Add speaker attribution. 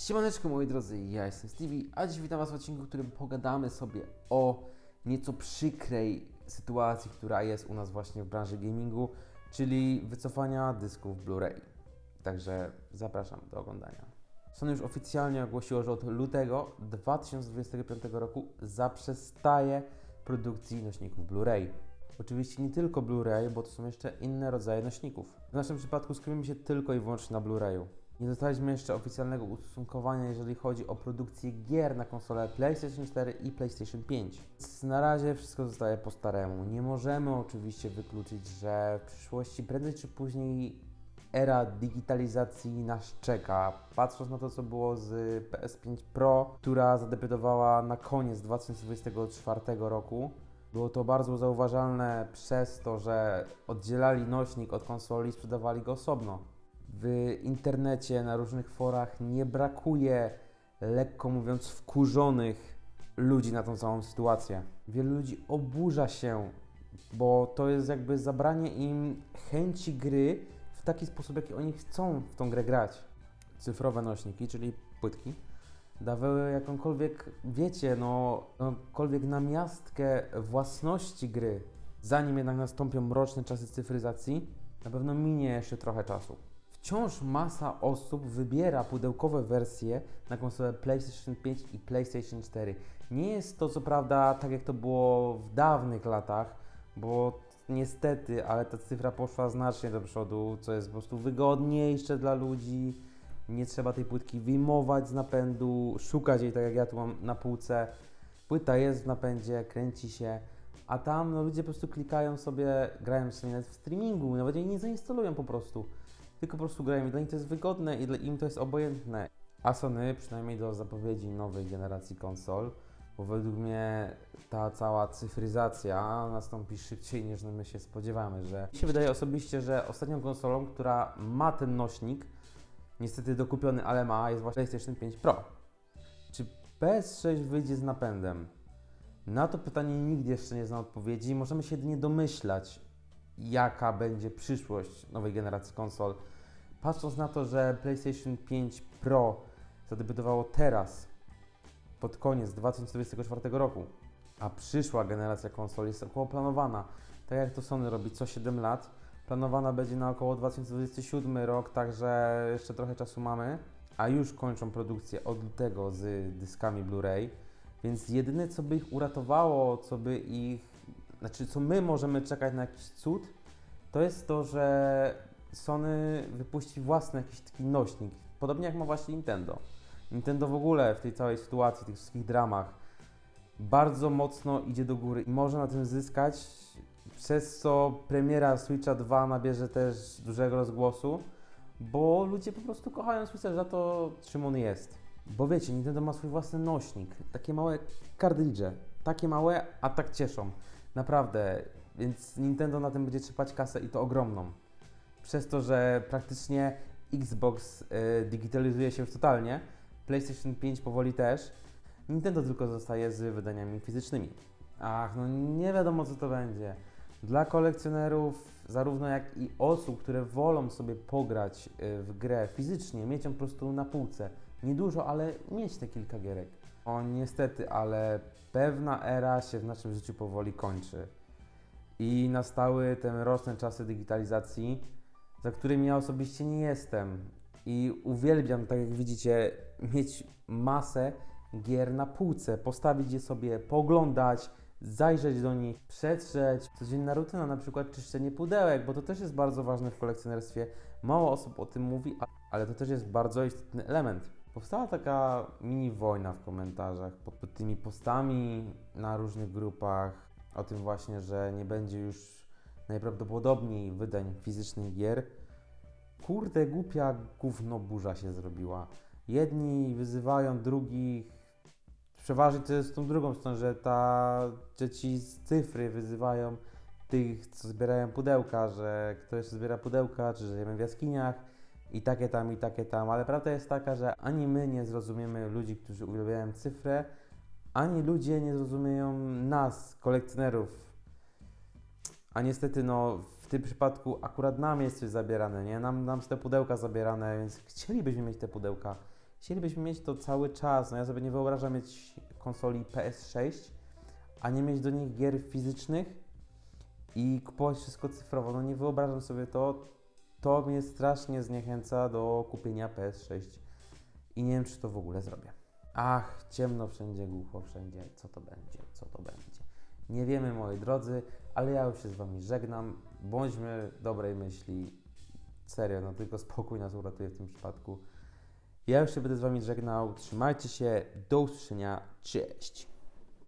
Speaker 1: Siemaneczko moi drodzy, ja jestem Stevie, a dziś witam Was w odcinku, w którym pogadamy sobie o nieco przykrej sytuacji, która jest u nas właśnie w branży gamingu, czyli wycofania dysków Blu-ray. Także zapraszam do oglądania. Sony już oficjalnie ogłosiło, że od lutego 2025 roku zaprzestaje produkcji nośników Blu-ray. Oczywiście nie tylko Blu-ray, bo to są jeszcze inne rodzaje nośników. W naszym przypadku skupimy się tylko i wyłącznie na Blu-rayu. Nie dostaliśmy jeszcze oficjalnego ustosunkowania, jeżeli chodzi o produkcję gier na konsolę PlayStation 4 i PlayStation 5. Więc na razie wszystko zostaje po staremu. Nie możemy oczywiście wykluczyć, że w przyszłości prędzej czy później era digitalizacji nas czeka. Patrząc na to, co było z PS5 Pro, która zadebiutowała na koniec 2024 roku, było to bardzo zauważalne przez to, że oddzielali nośnik od konsoli i sprzedawali go osobno. W internecie, na różnych forach nie brakuje, lekko mówiąc, wkurzonych ludzi na tą całą sytuację. Wielu ludzi oburza się, bo to jest jakby zabranie im chęci gry w taki sposób, jaki oni chcą w tą grę grać. Cyfrowe nośniki, czyli płytki, dawały jakąkolwiek, wiecie, no, jakąkolwiek namiastkę własności gry. Zanim jednak nastąpią mroczne czasy cyfryzacji, na pewno minie jeszcze trochę czasu. Wciąż masa osób wybiera pudełkowe wersje na konsolę PlayStation 5 i PlayStation 4. Nie jest to co prawda tak jak to było w dawnych latach, bo niestety, ale ta cyfra poszła znacznie do przodu, co jest po prostu wygodniejsze dla ludzi. Nie trzeba tej płytki wyjmować z napędu, szukać jej tak jak ja tu mam na półce. Płyta jest w napędzie, kręci się, a tam no, ludzie po prostu klikają sobie, grają sobie w streamingu, nawet jej nie zainstalują po prostu tylko po prostu grają i dla nich to jest wygodne i dla im to jest obojętne. A Sony, przynajmniej do zapowiedzi nowej generacji konsol, bo według mnie ta cała cyfryzacja nastąpi szybciej niż my się spodziewamy, że mi się wydaje osobiście, że ostatnią konsolą, która ma ten nośnik, niestety dokupiony, ale ma, jest właśnie PlayStation 5 Pro. Czy PS6 wyjdzie z napędem? Na to pytanie nikt jeszcze nie zna odpowiedzi. Możemy się jedynie domyślać, jaka będzie przyszłość nowej generacji konsol. Patrząc na to, że PlayStation 5 Pro zadebiutowało teraz, pod koniec 2024 roku, a przyszła generacja konsol jest około planowana, tak jak to Sony robi co 7 lat, planowana będzie na około 2027 rok, także jeszcze trochę czasu mamy, a już kończą produkcję od lutego z dyskami Blu-ray, więc jedyne co by ich uratowało, co by ich znaczy co my możemy czekać na jakiś cud, to jest to, że Sony wypuści własny jakiś taki nośnik, podobnie jak ma właśnie Nintendo. Nintendo w ogóle w tej całej sytuacji, tych wszystkich dramach, bardzo mocno idzie do góry i może na tym zyskać, przez co premiera Switcha 2 nabierze też dużego rozgłosu, bo ludzie po prostu kochają Switcha za to, czym on jest. Bo wiecie, Nintendo ma swój własny nośnik, takie małe kartridże, takie małe, a tak cieszą. Naprawdę, więc Nintendo na tym będzie trzepać kasę i to ogromną. Przez to, że praktycznie Xbox y, digitalizuje się totalnie, PlayStation 5 powoli też, Nintendo tylko zostaje z wydaniami fizycznymi. Ach, no nie wiadomo co to będzie. Dla kolekcjonerów, zarówno jak i osób, które wolą sobie pograć y, w grę fizycznie, mieć ją po prostu na półce. Niedużo, ale mieć te kilka gierek. O niestety, ale pewna era się w naszym życiu powoli kończy. I nastały te mroczne czasy digitalizacji, za którymi ja osobiście nie jestem. I uwielbiam, tak jak widzicie, mieć masę gier na półce, postawić je sobie, poglądać, zajrzeć do nich, przetrzeć. Codzienna rutyna, na przykład czyszczenie pudełek, bo to też jest bardzo ważne w kolekcjonerstwie. Mało osób o tym mówi, ale to też jest bardzo istotny element. Powstała taka mini wojna w komentarzach pod, tymi postami na różnych grupach o tym właśnie, że nie będzie już najprawdopodobniej wydań fizycznych gier. Kurde, głupia gówno burza się zrobiła. Jedni wyzywają drugich, przeważnie to jest tą drugą stroną, że, ta, że ci z cyfry wyzywają tych, co zbierają pudełka, że ktoś zbiera pudełka, czy żyjemy w jaskiniach i takie tam, i takie tam, ale prawda jest taka, że ani my nie zrozumiemy ludzi, którzy uwielbiają cyfrę, ani ludzie nie zrozumieją nas, kolekcjonerów. A niestety, no, w tym przypadku akurat nam jest coś zabierane, nie? Nam, nam te pudełka zabierane, więc chcielibyśmy mieć te pudełka. chcielibyśmy mieć to cały czas. No ja sobie nie wyobrażam mieć konsoli PS6, a nie mieć do nich gier fizycznych i kupować wszystko cyfrowo. No nie wyobrażam sobie to. To mnie strasznie zniechęca do kupienia PS6 i nie wiem, czy to w ogóle zrobię. Ach, ciemno wszędzie, głucho wszędzie. Co to będzie? Co to będzie? Nie wiemy, moi drodzy, ale ja już się z Wami żegnam. Bądźmy dobrej myśli. Serio, no tylko spokój nas uratuje w tym przypadku. Ja już się będę z Wami żegnał. Trzymajcie się. Do usłyszenia. Cześć.